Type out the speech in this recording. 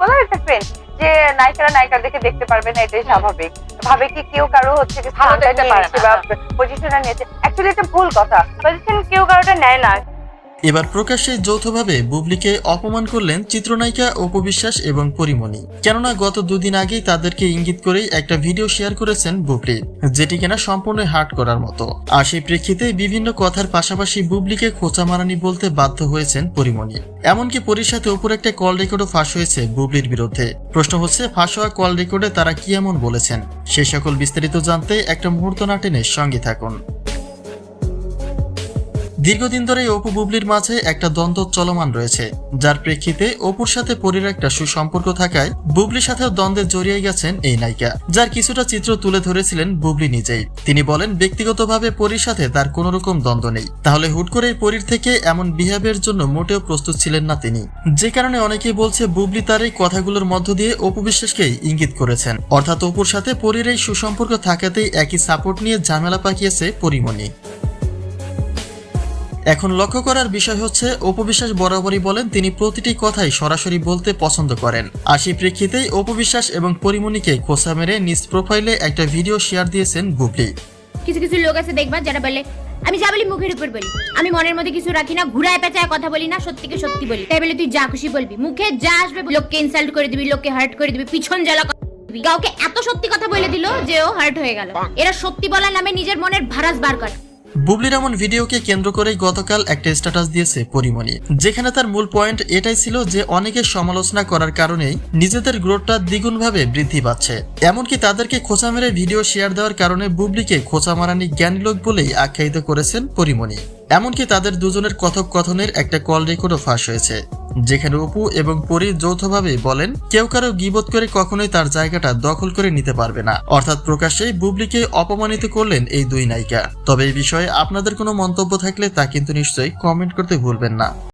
বলার একটা ট্রেন্ড যে নায়িকারা নায়িকা দেখে দেখতে পারবে না এটাই স্বাভাবিক। ভাবে কি কেউ কারও হচ্ছে কি স্থানটা নিয়েছে বা পজিশনটা নিয়েছে। অ্যাকচুয়ালি এটা ভুল কথা। পজিশন কেউ কারোটা নেয় না। এবার প্রকাশ্যে যৌথভাবে বুবলিকে অপমান করলেন চিত্রনায়িকা অপু বিশ্বাস এবং পরিমণি। কেননা গত দুদিন আগেই তাদেরকে ইঙ্গিত করেই একটা ভিডিও শেয়ার করেছেন বুবলি, যেটি কিনা সম্পূর্ণ হার্ট করার মতো। আর সেই প্রেক্ষিতে বিভিন্ন কথার পাশাপাশি বুবলিকে খোঁচা মারানি বলতে বাধ্য হয়েছেন পরিমণি। এমনকি পরির সাথে অপুর একটা কল রেকর্ডও ফাঁস হয়েছে বুবলির বিরুদ্ধে। প্রশ্ন হচ্ছে, ফাঁস হওয়া কল রেকর্ডে তারা কি এমন বলেছেন? সেই সকল বিস্তারিত জানতে একটা মুহূর্ত না টেনে সঙ্গে থাকুন। দীর্ঘদিন ধরে অপু বুবলির মাঝে একটা দ্বন্দ্ব চলমান রয়েছে, যার প্রেক্ষিতে অপুর সাথে পরীর একটা সুসম্পর্ক থাকায় বুবলির সাথেও দ্বন্দ্বে জড়িয়ে গেছেন এই নায়িকা, যার কিছুটা চিত্র তুলে ধরেছিলেন বুবলি নিজেই। তিনি বলেন, ব্যক্তিগতভাবে পরীর সাথে তার কোনো রকম দ্বন্দ্ব নেই। তাহলে হুট করে পরীর থেকে এমন বিহেভের জন্য মোটেও প্রস্তুত ছিলেন না তিনি। যে কারণে অনেকেই বলছে, বুবলি তার এই কথাগুলোর মধ্য দিয়ে অপু বিশ্বাসকেই ইঙ্গিত করেছেন। অর্থাৎ অপুর সাথে পরীর এই সুসম্পর্ক থাকাতেই একই সাপোর্ট নিয়ে ঝামেলা পাকিয়েছে পরিমণি। এখন লক্ষ্য করার বিষয় হচ্ছে, অপবিশ্বাস বরাবরই বলেন তিনি প্রতিটি কথাই সরাসরি বলতে পছন্দ করেন। আর সেই প্রেক্ষিতেই অপবিশ্বাস এবং পরিমণিকে খোসা মেরে নিজ প্রোফাইলে একটা ভিডিও শেয়ার দিয়েছেন বুবলি। কিছু কিছু লোক আছে দেখবা যারা বলে, আমি যা বলি মুখের উপর বলি। আমি মনের মধ্যে কিছু রাখি না, ঘুরায় পেঁচায় কথা বলি না, সত্যিকে সত্যি বলি। তাই বলে তুই যা খুশি বলবি। মুখে যা আসবে, লোককে ইনসাল্ট করে দিবি, লোককে হার্ট করে দিবি, পিছন জ্বালা। কাউকে এত সত্যি কথা বলে দিল যে ও হার্ট হয়ে গেল। এরা সত্যি বলার নামে নিজের মনের ভারাস বার করে। বুবলির রামন ভিডিওকে কেন্দ্র করেই গতকাল একটা স্ট্যাটাস দিয়েছে পরিমণি, যেখানে তার মূল পয়েন্ট এটাই ছিল যে অনেকে সমালোচনা করার কারণেই নিজেদের গ্রোথটা দ্বিগুণভাবে বৃদ্ধি পাচ্ছে। এমনকি তাদেরকে খোঁচা মেরে ভিডিও শেয়ার দেওয়ার কারণে বুবলিকে খোঁচা মারানি জ্ঞানী লোক বলেই আখ্যায়িত করেছেন পরিমণি। এমনকি তাদের দুজনের কথোপকথনের একটা কল রেকর্ডও ফাঁস হয়েছে। যেখানে অপু এবং পরি যৌথভাবে বলেন, কেউ কারও গিবত করে কখনোই তার জায়গাটা দখল করে নিতে পারবে না। অর্থাৎ প্রকাশ্যে বুবলিকে অপমানিত করলেন এই দুই নায়িকা। তবে এই বিষয়ে আপনাদের কোনো মন্তব্য থাকলে তা কিন্তু নিশ্চয়ই কমেন্ট করতে ভুলবেন না।